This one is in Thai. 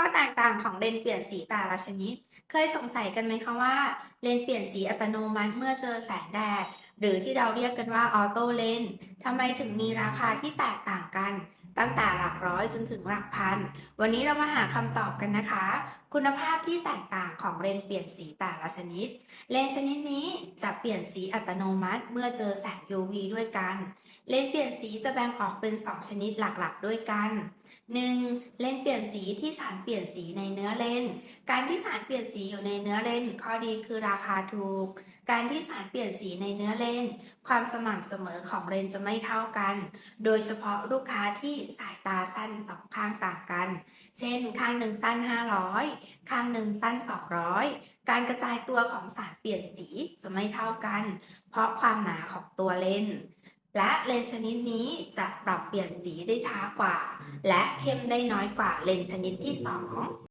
ข้อแตกต่างของเลนส์เปลี่ยนสีแต่ละชนิด เคยสงสัยกันไหมคะว่าเลนส์เปลี่ยนสีอัตโนมัติเมื่อเจอแสงแดด หรือที่เราเรียกกันว่าออโต้เลนทำไมถึงมีราคาที่แตกต่างกัน ตั้งแต่หลักร้อยจนถึงหลักพัน วันนี้เรามาหาคำตอบกันนะคะ คุณภาพที่แตกต่างของเลนเปลี่ยนสีแต่ละชนิด เลนชนิดนี้จะเปลี่ยนสีอัตโนมัติ เมื่อเจอแสง UV ด้วยกัน เลนเปลี่ยนสีจะแบ่งออกเป็น 2 ชนิดหลักๆ ด้วยกัน 1. เลนเปลี่ยนสีที่สารเปลี่ยนสีในเนื้อเลน การที่สารเปลี่ยนสีอยู่ในเนื้อเลนข้อดีคือราคาถูก การที่สารเปลี่ยนสีในเนื้อเลนส์ความสม่ำเสมอของเลนส์จะไม่เท่ากัน โดยเฉพาะลูกค้าที่สายตาสั้นสองข้างต่างกัน เช่น ข้างหนึ่งสั้น 500 ข้างหนึ่งสั้น 200 การกระจายตัวของสารเปลี่ยนสีจะไม่เท่ากัน เพราะความหนาของตัวเลนส์และเลนส์ชนิดนี้จะปรับเปลี่ยนสีได้ช้ากว่า และเข้มได้น้อยกว่าเลนส์ชนิดที่ 2